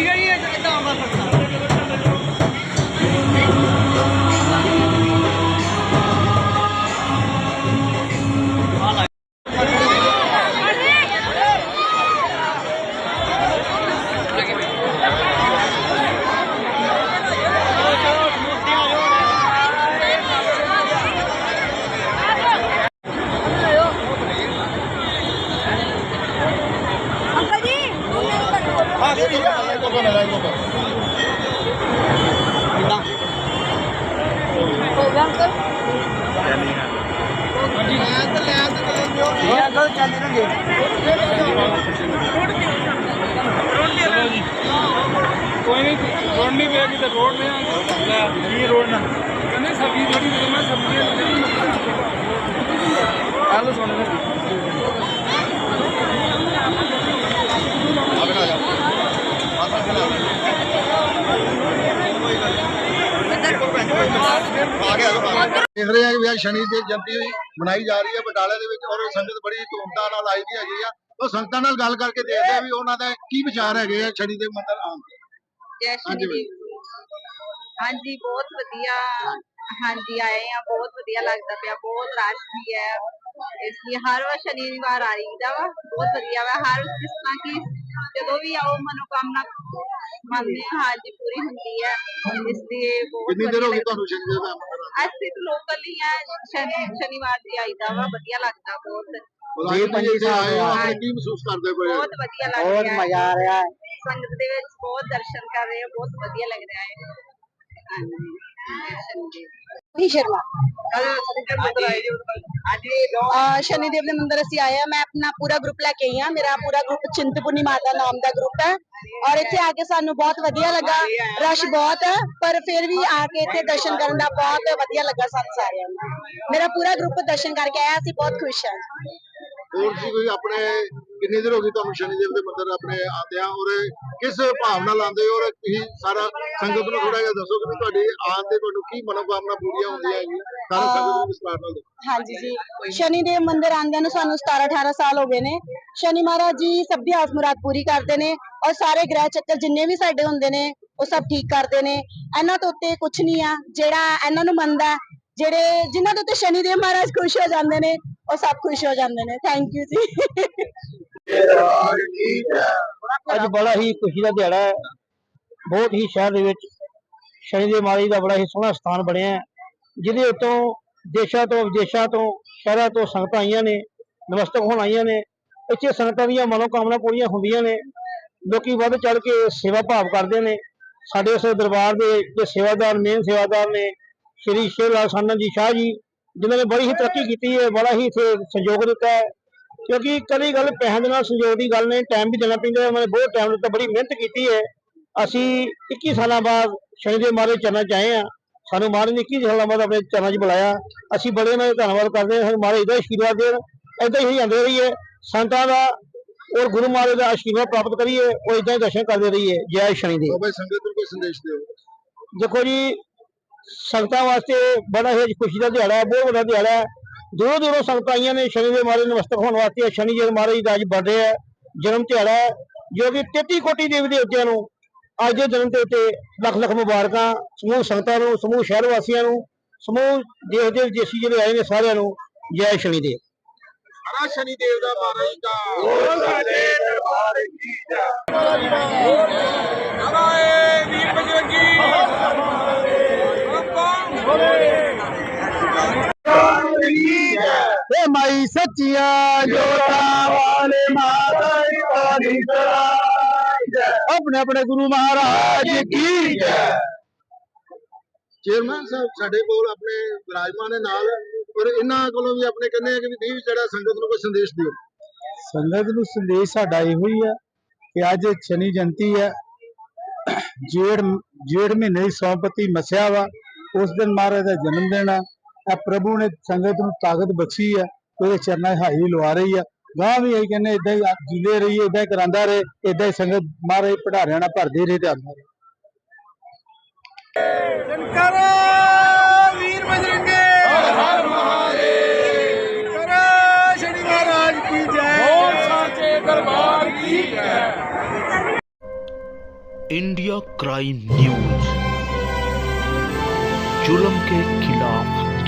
ਠੀਕ ਹੈ ਜੀ ਇਦਾਂ ਆਉਂਦਾ ਸਕਦਾ ਠੀਕ ਹੈ ਇੱਕ ਕੋਲ ਮਿਲਾ ਇੱਕ ਕੋਲ ਹੋ ਗਿਆ ਅੰਕਲ ਇਹ ਅੰਕਲ ਚੱਲ ਰਹੇ ਕੋਈ ਨਹੀਂ ਰੋਡ ਨਹੀਂ ਪਿਆ ਕਿਤੇ ਰੋਡ ਨੇ ਲੈ ਕੀ ਰੋਡ ਨਾ ਕਹਿੰਦੇ ਸਬਜ਼ੀ ਜਿਹੜੀ ਦੇ ਮੈਂ ਸਬਜ਼ੀ ਆਲੋ ਸੁਣ ਲੈ ਆ ਗਿਆ ਦੇਖ ਰਹੇ ਆ ਕਿ ਅੱਜ ਸ਼ਨੀ ਦੀ ਜਯੰਤੀ ਮਨਾਈ ਜਾ ਰਹੀ ਹੈ ਬਟਾਲੇ ਦੇ ਵਿੱਚ ਔਰ ਸੰਗਤ ਬੜੀ ਧੂਮਧਾਮ ਨਾਲ ਆਈ ਦੀ ਹੈਗੀ ਆ। ਉਹ ਸੰਗਤਾਂ ਨਾਲ ਗੱਲ ਕਰਕੇ ਦੇਖਦੇ ਆ ਵੀ ਉਹਨਾਂ ਦਾ ਕੀ ਵਿਚਾਰ ਹੈਗੇ ਆ ਸ਼ਨੀ ਦੇ ਮੰਦਿਰ ਆਉਣ ਦੇ। ਜੈ। ਹਾਂਜੀ ਬਹੁਤ ਵਧੀਆ। ਹਾਂਜੀ ਆਏ ਆ ਬਹੁਤ ਵਧੀਆ ਲੱਗਦਾ ਪਿਆ ਬਹੁਤ ਰਸ਼ ਵੀ ਹੈ। ਇਸ ਲਈ ਹਰ ਵਾਰ ਸ਼ਨੀਵਾਰ ਆ ਰਹੀਦਾ ਵਾ ਬਹੁਤ ਵਧੀਆ ਵਾ ਹਰ ਜਿਸ ਤਰ੍ਹਾਂ ਕਿ ਜਦੋਂ ਵੀ ਆਓ ਮਨੋਕਾਮਨਾ ਮੰਨਦੇ ਹਾਂ ਹਾਂਜੀ ਪੂਰੀ ਹੁੰਦੀ ਹੈ। ਇਸ ਲਈ ਬਹੁਤ ਕਿੰਨੀ ਦੇਰ ਹੋ ਗਈ ਤੁਹਾਨੂੰ ਸ਼ਨੀ ਦੇ ਅਸੀਂ ਤਾਂ ਲੋਕਲ ਹੀ ਆ ਸ਼ਨੀ ਸ਼ਨੀਵਾਰ ਦੀ ਆਈਦਾ ਵਾ ਵਧੀਆ ਲੱਗਦਾ ਬਹੁਤ। ਜੀ ਪੰਜੀ ਸਾਹਿਬ ਆਏ ਕੀ ਮਹਿਸੂਸ ਕਰਦੇ ਪਏ ਹੋ? ਬਹੁਤ ਵਧੀਆ ਲੱਗ ਬਹੁਤ ਰਿਹਾ ਹੈ। ਮਜ਼ਾ ਆ ਰਿਹਾ ਹੈ। ਸੰਗਤ ਦੇ ਵਿੱਚ ਬਹੁਤ ਦਰਸ਼ਨ ਕਰ ਰਹੇ ਹਾਂ ਬਹੁਤ ਵਧੀਆ ਲੱਗ ਰਿਹਾ ਹੈ। ਹਾਂਜੀ ਦਰਸ਼ਨ ਦੇ ਸ਼ਰਮਾ ਮੰਦਿਰ ਅਸੀਂ ਆਏ ਆ। ਮੈਂ ਆਪਣਾ ਪੂਰਾ ਗਰੁੱਪ ਲੈ ਕੇ ਆਈ ਆ ਮੇਰਾ ਪੂਰਾ ਗਰੁੱਪ ਚਿੰਤਪੁਰਨੀ ਮਾਤਾ ਨਾਮ ਦਾ ਗਰੁੱਪ ਹੈ। ਔਰ ਇੱਥੇ ਆ ਕੇ ਸਾਨੂੰ ਬਹੁਤ ਵਧੀਆ ਲੱਗਾ। ਰਸ਼ ਬਹੁਤ ਹੈ ਪਰ ਫਿਰ ਵੀ ਆ ਕੇ ਇੱਥੇ ਦਰਸ਼ਨ ਕਰਨ ਦਾ ਬਹੁਤ ਵਧੀਆ ਲੱਗਾ ਸਾਨੂੰ ਸਾਰਿਆਂ ਨੂੰ। ਮੇਰਾ ਪੂਰਾ ਗਰੁੱਪ ਦਰਸ਼ਨ ਕਰਕੇ ਆਇਆ। ਅਸੀਂ ਬਹੁਤ ਖੁਸ਼ ਹਾਂ। ਹੋਰ ਸੀ ਕੋਈ ਆਪਣੇ ਕਿੰਨੀ ਦੇਰ ਹੋ ਗਈ ਤੁਹਾਨੂੰ ਸ਼ਨੀ ਦੇਵ ਦੇ ਮੰਦਿਰ ਆਪਣੇ ਆਉਂਦਿਆਂ? ਔਰ ਕਿਸ ਭਾਵ ਨਾਲ ਆਉਂਦੇ ਹੋ? ਔਰ ਤੁਸੀਂ ਸਾਰਾ ਸੰਗਤ ਨੂੰ ਥੋੜਾ ਜਿਹਾ ਦੱਸੋ ਕਿ ਤੁਹਾਡੀ ਆਉਣ ਤੇ ਤੁਹਾਨੂੰ ਕੀ ਮਨੋਕਾਮਨਾ ਪੂਰੀਆਂ ਹੁੰਦੀਆਂ ਹੈਗੀਆਂ? ਸਾਰੇ ਸੰਗਤ ਨੂੰ ਵਿਸਤਾਰ ਨਾਲ ਦੱਸੋ। ਹਾਂਜੀ ਜੀ। ਸ਼ਨੀਦੇਵ ਮੰਦਿਰ ਆਂਦਿਆਂ ਨੂੰ ਸਾਨੂੰ 17 18 ਸਾਲ ਹੋ ਗਏ ਨੇ। ਸ਼ਨੀ ਮਹਾਰਾਜ ਜੀ ਸਭ ਦੀ ਆਸ ਮੁਰਾਦ ਪੂਰੀ ਕਰਦੇ ਨੇ ਔਰ ਸਾਰੇ ਗ੍ਰਹਿ ਚੱਕਰ ਜਿੰਨੇ ਵੀ ਸਾਡੇ ਹੁੰਦੇ ਨੇ ਉਹ ਸਭ ਠੀਕ ਕਰਦੇ ਨੇ। ਇਹਨਾਂ ਤੋਂ ਉੱਤੇ ਕੁਝ ਨਹੀਂ ਆ। ਜਿਹੜਾ ਇਹਨਾਂ ਨੂੰ ਮੰਨਦਾ ਜਿਹੜੇ ਜਿਨ੍ਹਾਂ ਦੇ ਉੱਤੇ ਸ਼ਨੀਦੇਵ ਮਹਾਰਾਜ ਖੁਸ਼ ਹੋ ਜਾਂਦੇ ਨੇ ਉਹ ਸਭ ਖੁਸ਼ ਹੋ ਜਾਂਦੇ ਨੇ। ਥੈਂਕ ਯੂ ਜੀ। ਅੱਜ ਬੜਾ ਹੀ ਖੁਸ਼ੀ ਦਾ ਦਿਹਾੜਾ ਹੈ। ਬਹੁਤ ਹੀ ਸ਼ਹਿਰ ਦੇ ਵਿੱਚ ਸ਼ਨੀ ਦੇ ਮਾਲੀ ਦਾ ਬੜਾ ਹੀ ਸੋਹਣਾ ਸਥਾਨ ਬਣਿਆ ਜਿਹਦੇ ਉੱਤੋਂ ਦੇਸ਼ਾਂ ਤੋਂ ਵਿਦੇਸ਼ਾਂ ਤੋਂ, ਸ਼ਹਿਰਾਂ ਤੋਂ ਸੰਗਤਾਂ ਆਈਆਂ ਨੇ, ਨਮਸਤਕ ਹੋਣ ਆਈਆਂ ਨੇ। ਇੱਥੇ ਸੰਗਤਾਂ ਦੀਆਂ ਮਨੋਕਾਮਨਾ ਪੂਰੀਆਂ ਹੁੰਦੀਆਂ ਨੇ। ਲੋਕੀ ਵੱਧ ਚੜ ਕੇ ਸੇਵਾ ਭਾਵ ਕਰਦੇ ਨੇ। ਸਾਡੇ ਇਸ ਦਰਬਾਰ ਦੇ ਜੋ ਸੇਵਾਦਾਰ, ਮੇਨ ਸੇਵਾਦਾਰ ਨੇ, ਸ਼੍ਰੀ ਸ਼ੇਰ ਲਾਲ ਸਾਨਨ ਜੀ ਸ਼ਾਹ ਜੀ, ਜਿਨ੍ਹਾਂ ਨੇ ਬੜੀ ਹੀ ਤਰੱਕੀ ਕੀਤੀ ਹੈ, ਬੜਾ ਹੀ ਇੱਥੇ ਸਹਿਯੋਗ ਦਿੱਤਾ ਹੈ। ਕਿਉਂਕਿ ਕਦੀ ਗੱਲ ਪੈਸਿਆਂ ਦੇ ਨਾਲ ਸੰਯੋਗ ਦੀ ਗੱਲ ਨਹੀਂ ਟਾਈਮ ਵੀ ਦੇਣਾ ਪੈਂਦਾ ਉਹਨਾਂ ਨੇ ਬਹੁਤ ਟਾਈਮ ਦਿੱਤਾ ਬੜੀ ਮਿਹਨਤ ਕੀਤੀ ਹੈ। ਅਸੀਂ 21 ਸਾਲਾਂ ਬਾਅਦ ਸ਼ਨੀ ਦੇ ਮਾਰੇ ਚਰਨਾਂ ਚ ਆਏ ਆ ਸਾਨੂੰ ਮਹਾਰਾਜ ਨੇ 21 ਸਾਲਾਂ ਬਾਅਦ ਆਪਣੇ ਚਰਨਾਂ 'ਚ ਬੁਲਾਇਆ। ਅਸੀਂ ਬੜੇ ਦਾ ਧੰਨਵਾਦ ਕਰਦੇ ਹਾਂ। ਸਾਨੂੰ ਮਹਾਰਾਜ ਦਾ ਆਸ਼ੀਰਵਾਦ ਦੇਣ। ਏਦਾਂ ਹੀ ਜਾਂਦੇ ਰਹੀਏ। ਸੰਤਾਂ ਦਾ ਔਰ ਗੁਰੂ ਮਹਾਰਾਜ ਦਾ ਆਸ਼ੀਰਵਾਦ ਪ੍ਰਾਪਤ ਕਰੀਏ ਉਹ ਏਦਾਂ ਹੀ ਦਰਸ਼ਨ ਕਰਦੇ ਰਹੀਏ। ਜੈ ਸ਼ਨੀ ਦੇਵ। ਬਾਬਾ ਜੀ, ਸੰਗਤ ਨੂੰ ਕੋਈ ਸੰਦੇਸ਼ ਦਿਓ। ਦੇਖੋ ਜੀ ਸੰਗਤਾਂ ਵਾਸਤੇ ਬੜਾ ਹੀ ਖੁਸ਼ੀ ਦਾ ਦਿਹਾੜਾ ਬਹੁਤ ਵੱਡਾ ਦਿਹਾੜਾ ਹੈ। ਦੂਰੋਂ ਦੂਰੋਂ ਸੰਗਤਾਂ ਆਈਆਂ ਨੇ ਸ਼ਨੀ ਦੇ ਮਾਰੇ ਨਮਸਤਕ ਹੋਣ ਵਾਸਤੇ ਸ਼ਨੀ ਜੀ ਮਹਾਰਾਜ ਦਾ ਅੱਜ ਬਰਥਡੇ ਹੈ ਜਨਮ ਦਿਹਾੜਾ ਹੈ ਜੋ ਕਿ 33 ਕੋਟੀ ਦੇਵੀ ਦੇਵਤਿਆਂ ਨੂੰ ਅੱਜ ਦੇ ਦਿਨ ਦੇ ਉੱਤੇ ਲੱਖ ਲੱਖ ਮੁਬਾਰਕਾਂ ਸਮੂਹ ਸੰਗਤਾਂ ਨੂੰ ਸਮੂਹ ਸ਼ਹਿਰ ਵਾਸੀਆਂ ਨੂੰ ਸਮੂਹ ਦੇਸ਼ ਦੇ ਵਿਦੇਸ਼ੀ ਜਿਹੜੇ ਆਏ ਨੇ ਸਾਰਿਆਂ ਨੂੰ ਜੈ ਸ਼ਨੀ ਦੇਵ। ਹਰਾ ਸ਼ਨੀ ਦੇਵ ਦਾ ਮਹਾਰਾਜ ਦਾ। ਸਾਡੇ ਦਰਬਾਰ ਕੀ ਜਾ। ਹਮਾਰੇ ਵੀਰ ਬਜਰੰਗੀ ਏ ਮਾਈ ਸੱਚੀਆਂ ਜੋਤਾਂ ਵਾਲੇ ਮਾਤਾ ਦੀ ਆਪਣੇ ਆਪਣੇ ਗੁਰੂ ਮਹਾਰਾਜ ਕੀ ਜੈ। ਚੇਅਰਮੈਨ ਸਾਹਿਬ ਸਾਡੇ ਕੋਲ ਆਪਣੇ ਵਿਰਾਜਮਾਨ ਦੇ ਨਾਲ ਔਰ ਇਹਨਾਂ ਕੋਲੋਂ ਵੀ ਆਪਣੇ ਕਹਿੰਦੇ ਆ ਕਿ ਵੀ ਜਿਹੜਾ ਸੰਗਤ ਨੂੰ ਕੋਈ ਸੰਦੇਸ਼ ਦਿਓ। ਸੰਗਤ ਨੂੰ ਸੰਦੇਸ਼ ਸਾਡਾ ਇਹੋ ਹੀ ਹੈ ਕਿ ਅੱਜ ਸ਼ਨੀ ਜਯੰਤੀ ਹੈ ਜੇੜ ਜੇੜ ਮਹੀਨੇ ਦੀ ਸੌਂਪਤੀ ਮਸਿਆ ਵਾ। ਉਸ ਦਿਨ ਮਹਾਰਾਜ ਦਾ ਜਨਮ ਦਿਨ ਹੈ ਇਹ ਪ੍ਰਭੂ ਨੇ ਸੰਗਤ ਨੂੰ ਤਾਕਤ ਬਖਸ਼ੀ ਹੈ ਉਹਦੇ ਚਰਨਾਂ 'ਚ ਹਾਜ਼ਰੀ ਲਵਾ ਰਹੀ ਹੈ ਗਾਂ ਵੀ ਇਹ ਕਹਿੰਦੇ ਇਦਾਂ ਹੀ ਜੀਲੇ ਰਹੀਏ ਇਦਾਂ ਹੀ ਕਰਾਂਦਾ ਰਹੇ ਇਦਾਂ ਹੀ ਸੰਗਤ ਮਹਾਰਾਜ ਪੜਾਰਿਆਂ ਨਾਲ ਭਰਦੇ ਰਹੇ ਤੇ ਆਉਂਦਾ ਰਹੇ ਸ਼ੰਕਰ ਵੀਰ ਬਜਰੰਗੇ ਹਰ ਹਰ ਮਹਾਦੇਵ ਕਰ ਸ਼ਨੀ ਮਹਾਰਾਜ ਕੀ ਜੈ ਬੋਲ ਸਾਚੇ ਦਰਬਾਰ ਕੀ ਜੈ इंडिया क्राइम न्यूज जुल्म के खिलाफ